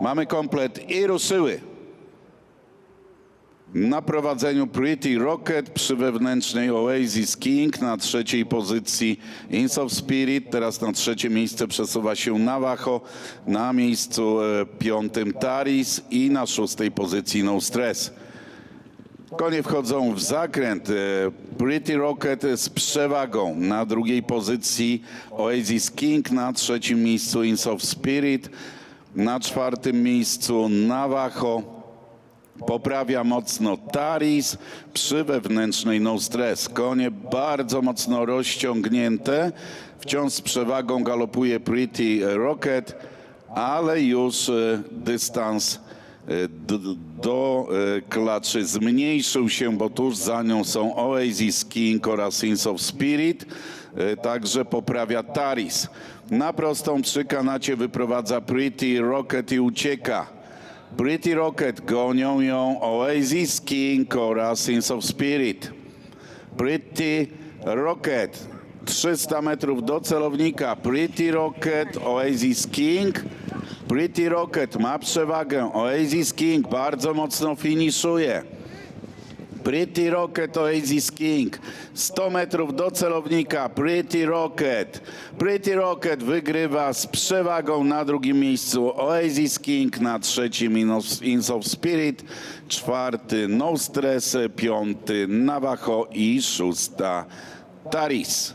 Mamy komplet i ruszyły. Na prowadzeniu Pretty Rocket przy wewnętrznej Oasis King na trzeciej pozycji Ins of Spirit. Teraz na trzecie miejsce przesuwa się Navajo, na miejscu e, piątym Taris i na szóstej pozycji No Stress. Konie wchodzą w zakręt. E, Pretty Rocket z przewagą na drugiej pozycji Oasis King, na trzecim miejscu Ins of Spirit, na czwartym miejscu Navajo. Poprawia mocno Taris przy wewnętrznej no stress. Konie bardzo mocno rozciągnięte. Wciąż z przewagą galopuje Pretty Rocket, ale już e, dystans e, d- do e, klaczy zmniejszył się, bo tuż za nią są Oasis King oraz Sins of Spirit. E, Także poprawia Taris. Na prostą przy kanacie wyprowadza Pretty Rocket i ucieka. Pretty Rocket gonią ją Oasis King oraz Sins of Spirit. Pretty Rocket 300 metrów do celownika. Pretty Rocket, Oasis King. Pretty Rocket ma przewagę. Oasis King bardzo mocno finiszuje. Pretty Rocket Oasis King. 100 metrów do celownika. Pretty Rocket. Pretty Rocket wygrywa z przewagą na drugim miejscu. Oasis King na trzecim Ins of Spirit. Czwarty No Stress. Piąty Navajo i szósta Taris.